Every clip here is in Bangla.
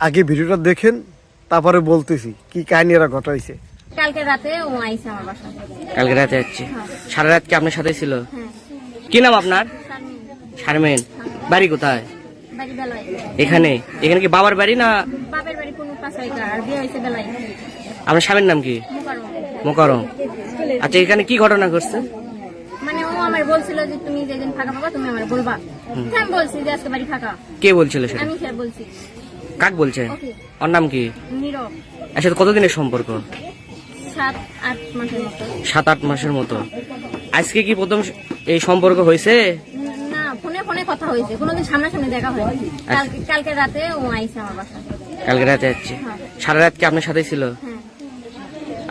আগে ভিডিওটা দেখেন তারপরে বলতেছি কি কাহিনী এরা ঘটাইছে। কালকে রাতে ও আইছে আমার বাসা। কালকে রাতে যাচ্ছি সারা রাত কি আপনার সাথে ছিল? হ্যাঁ। কি নাম আপনার? শারমেন। বাড়ি কোথায়? এখানে? এখানে কি বাবার বাড়ি না? বাপের বাড়ি কোন পাশে আর বিয়ে হয়েছে বেলায়। আপনার স্বামীর নাম কি। মোকারম। আচ্ছা এখানে কি ঘটনা ঘটছে? মানে ও আমার বলছিল যে তুমি যেদিন ফাঁকা পাবা তুমি আমার বলবা। হ্যাঁ আমি বলছি যে আজকে বাড়ি ফাঁকা। কে বলছিল সেটা? আমি সে বলছি। কাক বলছে? ওর নাম কি? এর সাথে কতদিনের সম্পর্ক? সাত আট মাসের মতো। সাত আট মাসের মতো। আজকে কি প্রথম এই সম্পর্ক হয়েছে? না ফোনে ফোনে কথা হয়েছে। কোনোদিন সামনাসামনি দেখা হয়নি। কালকে কালকে রাতে ও আইছে আমার বাসা কালকে রাতে যাচ্ছি সারা রাত কি আপনার সাথে ছিল? হ্যাঁ।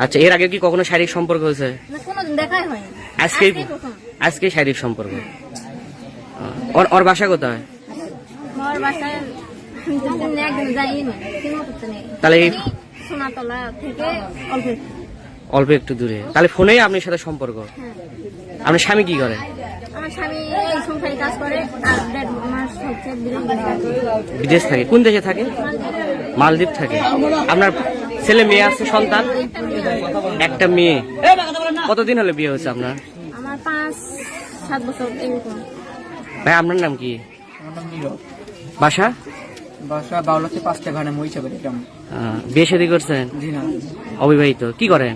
আচ্ছা এর আগে কি কখনো শারীরিক সম্পর্ক হয়েছে? না কোনোদিন দেখাই হয়নি। আজকেই আজকেই আজকে শারীরিক সম্পর্ক? ওর ওর বাসা কোথায়? বাসায় আমি যাইনি কিনো করতে নেই তাহলে সোনাতলা থেকে অল্প। একটু। অল্প একটু দূরে। তাহলে ফোনেই আপনার সাথে সম্পর্ক। হ্যাঁ। আপনার স্বামী কি করে? আমার স্বামী এই সংসারে কাজ করে আর দেড় মাস বিদেশ থাকে। কোন দেশে থাকে? মালদ্বীপ থাকে। আপনার ছেলে মেয়ে আছে সন্তান? একটা মেয়ে। কতদিন হলে বিয়ে হয়েছে আপনার? আমার পাঁচ সাত বছর এরকম। ভাই আপনার নাম কি? আমার নাম নীরব। বাসা? বাসা বাউলাতে পাঁচটা বাড়ি গ্রাম বিয়ে শাদী করছেন? জি না। অবিবাহিত কি করেন?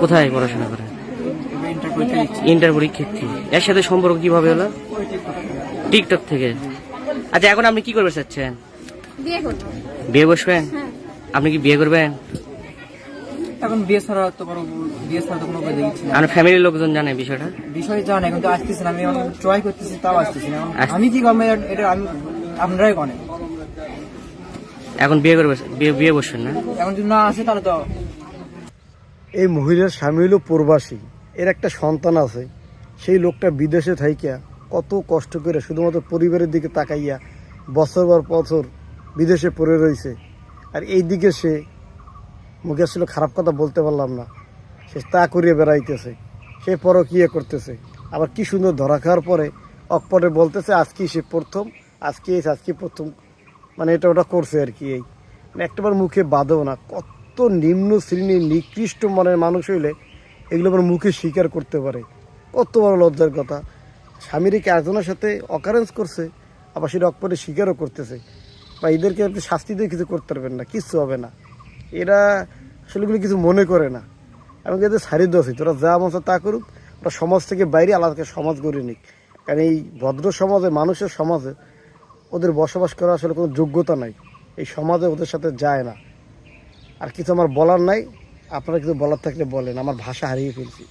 কোথায় পড়াশোনা করেন? ইন্টার পরীক্ষা পরীক্ষার্থী এর সাথে সম্পর্ক কীভাবে হলো? টিকটক থেকে। আচ্ছা এখন আপনি কি করবে চাচ্ছেন? বিয়ে করব। বসবেন? হ্যাঁ। আপনি কি বিয়ে করবেন? এখন বিয়ে ছাড়া তো কোনো বিয়ে ছাড়া তো কোনো উপায় দেখছি না। আপনার ফ্যামিলির লোকজন জানে বিষয়টা? বিষয় জানে কিন্তু আসতেছে না। আমি ট্রাই করতেছি তাও আসতেছি না। আমি কি করব? এটা আমি আপনারাই কনে এখন বিয়ে করবে বিয়ে বিয়ে বসবেন না? এখন যদি না আসে তাহলে তো এই মহিলার স্বামী হলো প্রবাসী। এর একটা সন্তান আছে। সেই লোকটা বিদেশে থাইকা কত কষ্ট করে শুধুমাত্র পরিবারের দিকে তাকাইয়া বছর পর বছর বিদেশে পড়ে রয়েছে আর এই দিকে সে মুখে আসলে খারাপ কথা বলতে পারলাম না। সে তা করিয়ে বেড়াইতেছে। সে পরকিয়ে করতেছে। আবার কি সুন্দর ধরা খাওয়ার পরে অকপরে বলতেছে আজকেই সে প্রথম আজকে এসে আজকে প্রথম। মানে এটা ওটা করছে আর কি এই। মানে একটাবার মুখে বাঁধেও না। কত নিম্ন শ্রেণির নিকৃষ্ট মনের মানুষ হইলে এগুলো আবার মুখে স্বীকার করতে পারে। কত বড় লজ্জার কথা। স্বামীর কি একজনের সাথে অকারেন্স করছে, আবার সেটা অকপরে স্বীকারও করতেছে। বা এদেরকে আপনি শাস্তি দিয়ে কিছু করতে পারবেন না, কিচ্ছু হবে না। এরা আসলে এগুলো কিছু মনে করে না। আমি এদের সারি দোষী তোরা যা মতো তা করুক। ওরা সমাজ থেকে বাইরে আলাদা সমাজ গড়ে নিক। কারণ এই ভদ্র সমাজে, মানুষের সমাজে ওদের বসবাস করার আসলে কোনো যোগ্যতা নাই। এই সমাজে ওদের সাথে যায় না। আর কিছু আমার বলার নাই। আপনারা কিছু বলার থাকলে বলেন, আমার ভাষা হারিয়ে ফেলছি।